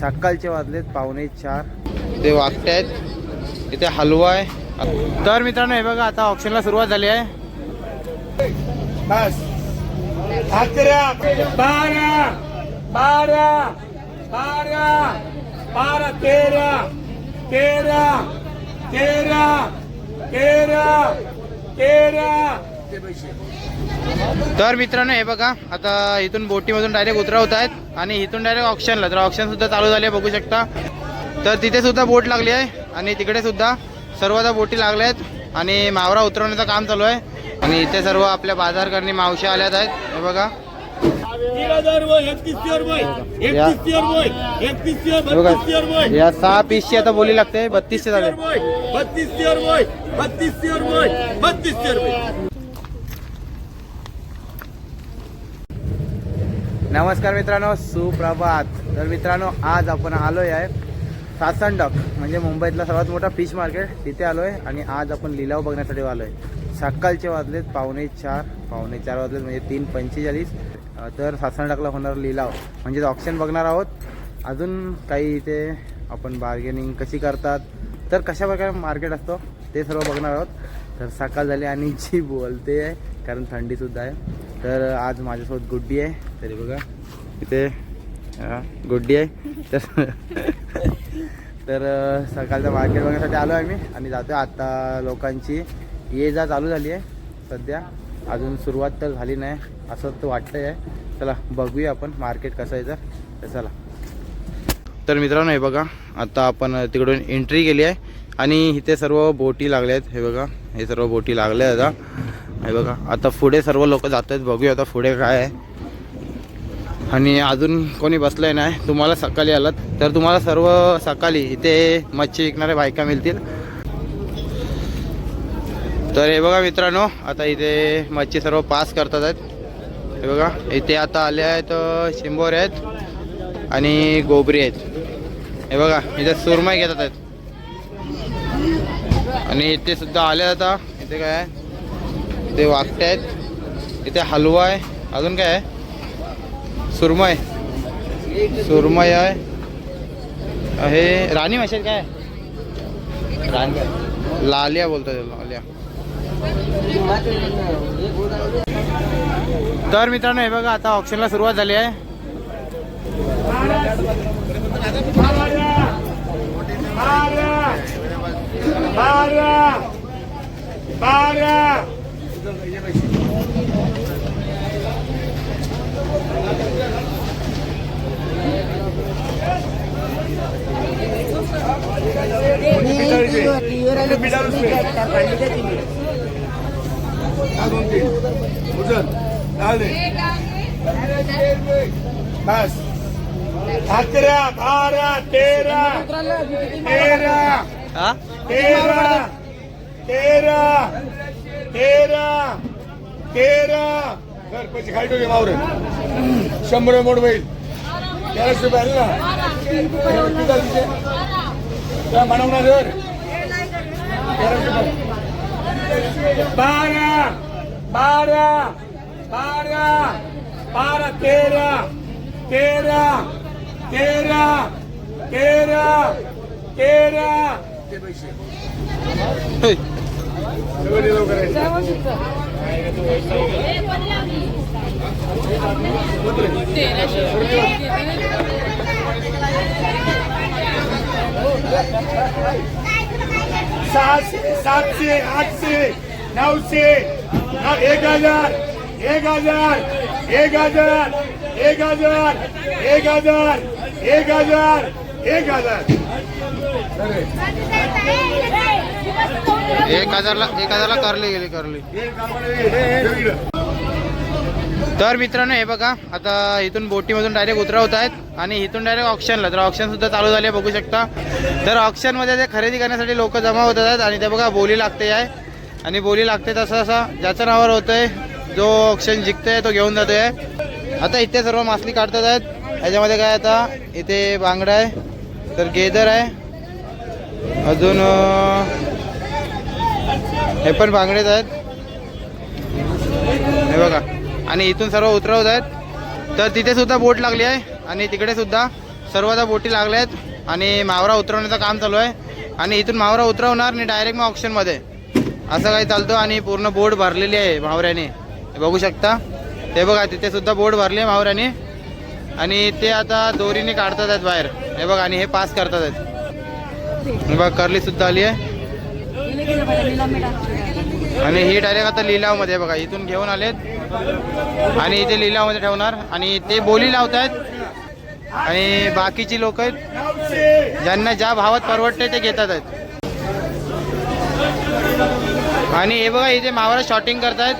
सकाळचे वाजलेत पावणे चार. ते वागते आहेत. इथे हलवा आहे. तर मित्रांनो हे बघा आता ऑप्शनला सुरुवात झाली आहे. बस. अकरा बारा. बारा. बारा. बारा. तेरा. तेरा. तेरा. तेरा. तेरा. तर मित्रांनो हे बघा आता इथून बोटीमधून डायरेक्ट उतरवत आहेत आणि इथून डायरेक्ट ऑप्शनला तर ऑप्शन सुद्धा चालू झाले बघू शकता. तर तिथे सुद्धा बोट लागली आहे आणि तिकडे सुद्धा सर्व आता बोटी लागल्या आहेत आणि मावरा उतरवण्याचं काम चालू आहे. आणि इथे सर्व आपल्या बाजार करणे मावशी आल्यात आहेत. हे बघा. बत्तीस या सहा पीसची आता बोली लागते बत्तीसशे झाले. बत्तीस रुपये बत्तीस रुपये बत्तीस रुपये नमस्कार मित्रांनो सुप्रभात. तर मित्रांनो आज आपण आलो आहे सासणडक म्हणजे मुंबईतला सर्वात मोठा फिश मार्केट तिथे आलो आहे आणि आज आपण लिलाव बघण्यासाठी आलो आहे सकाळचे वाजलेत पावणे चार पावणे चार वाजलेत म्हणजे तीन पंचेचाळीस. तर सासणडकला होणार लिलाव. म्हणजे ऑप्शन बघणार आहोत. अजून काही इथे आपण बार्गेनिंग कशी करतात तर कशा प्रकारे मार्केट असतो ते सर्व बघणार आहोत. तर सकाळ झाली आणि जी बोलते आहे कारण थंडीसुद्धा आहे. तर आज माझ्यासोबत गुड्डी आहे. तरी बघा इथे गुड्डी आहे. तर तर सकाळचं मार्केट बघण्यासाठी आलो आहे मी आणि जातो आता लोकांची. ये जा चालू झाली आहे सध्या. अजून सुरुवात तर झाली नाही असं तर वाटतं आहे चला बघूया आपण मार्केट कसं आहे तर. तर चला. तर मित्रांनो हे बघा आता आपण तिकडून एंट्री केली आहे. आणि इथे सर्व बोटी लागल्या आहेत. हे बघा हे सर्व बोटी लागल्या आहेत. आता हे बघा आता पुढे सर्व लोक जात आहेत बघूया आता पुढे काय आहे. आणि अजून कोणी बसलंय नाही तुम्हाला सकाळी आलात. तर तुम्हाला सर्व सकाळी इथे मच्छी विकणाऱ्या बायका मिळतील. तर हे बघा मित्रांनो आता इथे मच्छी सर्व पास करतात आहेत. हे बघा इथे आता आले आहेत शिंबोरे आहेत आणि गोबरी आहेत. हे बघा इथे सुरमई घेतात आहेत. आणि इथे सुद्धा आले आता. इथे काय आहे? ते वागते आहेत. इथे हलवा आहे. अजून काय आहे? सुरमय सुरमय आहे. हे राणी माशात काय? राणी. लालिया बोलतात लालिया. तर मित्रांनो हे बघा आता ऑप्शनला सुरुवात झाली आहे. बारा बारा बारा बस अकरा बारा तेरा. तेरा हा? तेरा. तेरा तेरा. तेरा सर पैसे खाली ठेवले मावर. शंभर मोड होईल. तेराशे रुपये आले ना? किती झाले तिचे? म्हणवणार सर तेराशे रुपये. बारा बारा बारा बारा तेरा तेरा तेरा तेरा तेरा. ते पैसे सहाशे सातशे आठशे नऊशे एक हजार एक हजार एक हजार एक हजार एक हजार एक हजार एक हजार. एक हजारला एक हजारला करली गेली करली. तर मित्रांनो हे बघा आता इथून बोटीमधून डायरेक्ट उतरवत आहेत आणि इथून डायरेक्ट ऑप्शनला तर ऑप्शन सुद्धा चालू झाले बघू शकता. तर ऑप्शनमध्ये ते खरेदी करण्यासाठी लोक जमा होत आहेत आणि ते बघा बोली लागते आहे आणि बोली लागते तसं असं ज्याच्या नावावर होतंय जो ऑप्शन जिंकतोय तो घेऊन जातोय. आता इथे सर्व मासली काढतात आहेत. याच्यामध्ये काय आता इथे बांगडा आहे तर गेदर आहे. अजून हे पण बांगडेच आहेत. हे बघा. आणि इथून सर्व उतरवत आहेत. तर तिथे सुद्धा बोट लागली आहे. आणि तिकडे सुद्धा सर्व बोटी लागल्या आहेत. आणि मावरा उतरवण्याचं काम चालू आहे. आणि इथून मावरा उतरवणार आणि डायरेक्ट मग ऑप्शनमध्ये असं काही चालतो आणि पूर्ण बोट भरलेली आहे मावऱ्याने. बघू शकता. ते बघा तिथे सुद्धा बोट भरली आहे मावऱ्याने. आणि ते आता दोरीने काढतात आहेत बाहेर. हे बघा आणि हे पास करतात आहेत. बघा कर्ली सुद्धा आली आहे. आणि ही डायरेक्ट आता लिलावमध्ये बघा इथून घेऊन आलेत. आणि इथे लिलावमध्ये ठेवणार. आणि ते बोली लावत आहेत आणि बाकीची लोक आहेत ज्यांना ज्या भावात परवडते ते घेतात आहेत. आणि हे बघा इथे मावरा शॉटिंग करतायत.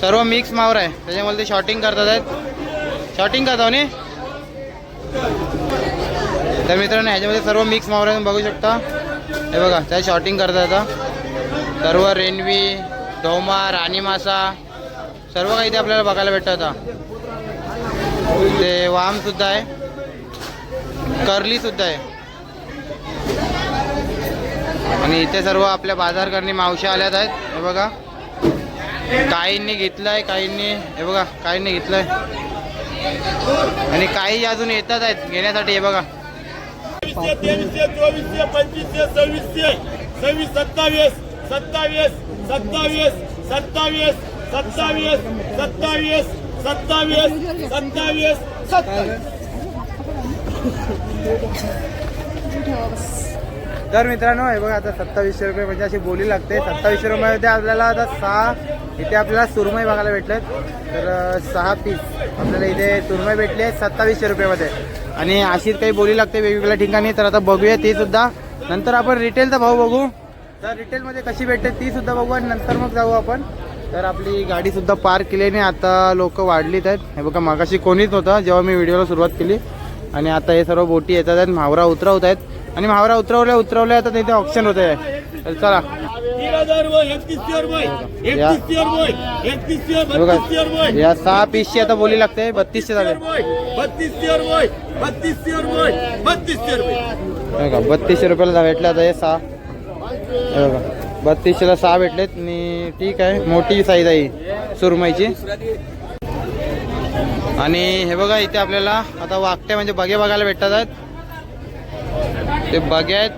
सर्व मिक्स मावरा आहे. त्याच्यामुळे ते शॉटिंग करतात आहेत. शॉटिंग करता हो नाही तर मित्रांनो ह्याच्यामध्ये सर्व मिक्स मावरा तुम्ही बघू शकता. हे बघा त्या शॉटिंग करतात येतं सर्व रेनवी धोमा राणी मासा सर्व काही ते आपल्याला बघायला भेटतं आता. ते वामसुद्धा आहे. कर्लीसुद्धा आहे. आणि इथे सर्व आपल्या बाजार करणे मावशी आल्यात आहेत. हे बघा. काहींनी घेतलं आहे काहींनी हे बघा काहींनी घेतलं आहे आणि काही अजून येतात आहेत घेण्यासाठी हे बघा. तेवीसशे तेवीसशे चोवीसशे पंचवीसशे सव्वीसशे सव्वीस सत्तावीस सत्तावीस सत्तावीस सत्तावीस सत्तावीस सत्तावीस सत्तावीस सत्तावीस सत्तावीस. तर मित्रांनो हे बघा आता सत्तावीसशे रुपये म्हणजे अशी बोली लागते. सत्तावीसशे रुपयामध्ये आपल्याला आता सहा इथे आपल्याला सुरमई बघायला भेटलेत. तर सहा पीस आपल्याला इथे सुरमई भेटली आहे सत्तावीसशे रुपयामध्ये. आणि अशीच काही बोली लागते वेगवेगळ्या ठिकाणी तर आता बघूया ती सुद्धा. नंतर आपण रिटेलचा भाव बघू. तर रिटेलमध्ये कशी भेटते ती सुद्धा बघू आणि नंतर मग जाऊ आपण. तर आपली गाडी सुद्धा पार्क केल्याने आता लोक वाढलीत आहेत. हे बघा मागाशी कोणीच नव्हतं जेव्हा मी व्हिडिओला सुरुवात केली. आणि आता हे सर्व बोटी येतात आहेत म्हावरा उतरवत आहेत. आणि म्हावरा उतरवल्या उतरवल्या आता तिथे ऑप्शन होत आहे. तर चला या सहा पीसची आता बोली लागते बत्तीसशे झाले बत्तीसशे हे बघा रुपयाला भेटले आता हे सहा. हे बघा बत्तीसशेला सहा भेटलेत आणि ठीक आहे मोठी साईज आहे ही सुरमईची. आणि हे बघा इथे आपल्याला आता वागते म्हणजे बगे बघायला भेटतात. आहेत ते बगे आहेत.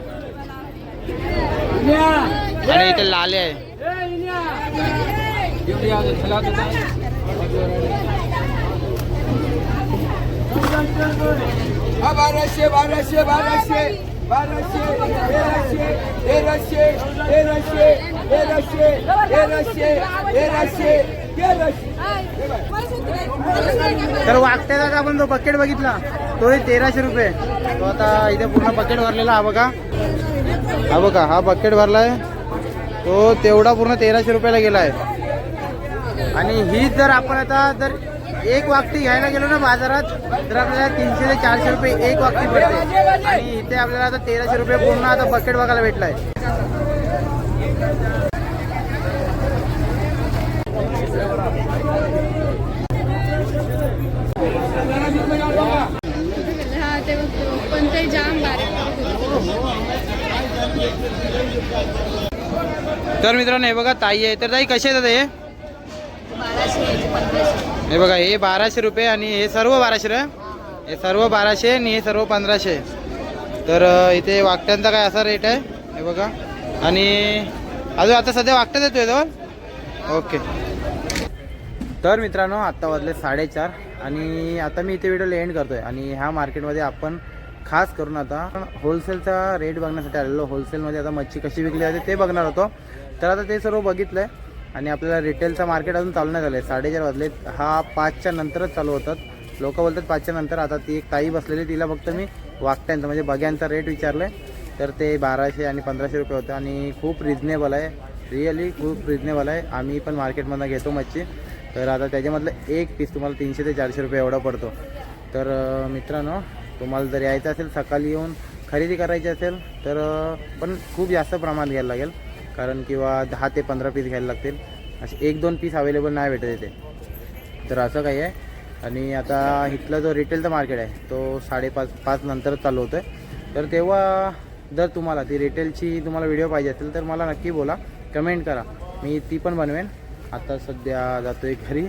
आणि इथे लाले आहे. बाराशे बाराशे बाराशे बाराशे तेराशे तेराशे तेराशे तेराशे तेराशे तेराशे तेराशे. तर वागत्याचा आता आपण जो बकेट बघितला. तोही तेराशे रुपये. तो आता इथे पूर्ण बकेट भरलेला हा बघा. हा बघा हा बकेट भरलाय. तो तेवढा पूर्ण तेराशे रुपयाला गेला आहे. आणि ही जर आपण आता जर एक वाकटी घ्यायला गेलो ना बाजारात तर आपल्याला तीनशे ते चारशे रुपये एक वाकटी भेटते आणि इथे आपल्याला आता तेराशे रुपये पूर्ण आता बकेट बघायला भेटला आहे पण ते जाम बारीक तर मित्रांनो हे बघा ताई आहे. तर ताई कसे येतात हे? हे बघा हे बाराशे रुपये आणि हे सर्व बाराशे रे? हे सर्व बाराशे आणि हे सर्व पंधराशे. तर इथे वाकट्यांचा काय असा रेट आहे? हे बघा. आणि अजून आता सध्या वाकट्यात येतोय तो? ओके. तर मित्रांनो आत्ता वाजले साडेचार आणि आता मी इथे व्हिडिओ एंड करतोय. आणि ह्या मार्केटमध्ये आपण खास करून आता होलसेलचा रेट बघण्यासाठी आलेलो होलसेलमध्ये आता मच्छी कशी विकली जाते ते बघणार होतो. तर आता ते सर्व बघितलं आहे आणि आपल्याला रिटेलचं मार्केट अजून चालू नाही झालं आहे साडेचार वाजले हा पाचच्या नंतरच चालू होतात. लोक बोलतात पाचच्या नंतर. आता ती एक ताई बसलेली तिला फक्त मी वाकट्यांचा म्हणजे बग्यांचा रेट विचारलं आहे तर ते बाराशे आणि पंधराशे रुपये होतं आणि खूप रिजनेबल आहे. रिअली खूप रिजनेबल आहे. आम्ही पण मार्केटमधनं घेतो मच्छी. तर आता त्याच्यामधलं एक पीस तुम्हाला तीनशे ते चारशे रुपये एवढा पडतो. तर मित्रांनो तुम्हाला जर यायचं असेल सकाळी येऊन खरेदी करायची असेल तर पण खूप जास्त प्रमाणात घ्यायला लागेल. कारण किंवा दहा ते पंधरा पीस घ्यायला लागतील. असे एक दोन पीस अवेलेबल नाही भेटत इथे. तर असं काही आहे. आणि आता इथला जो रिटेलचा मार्केट आहे तो साडेपाच पाच नंतर चालू होतं आहे तर तेव्हा जर तुम्हाला ती रिटेलची तुम्हाला व्हिडिओ पाहिजे असेल तर मला नक्की बोला. कमेंट करा. मी ती पण बनवेन. आता सध्या जातो आहे घरी.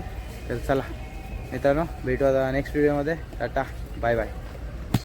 तर चला मित्रांनो भेटू आता नेक्स्ट व्हिडिओमध्ये टाटा. Bye bye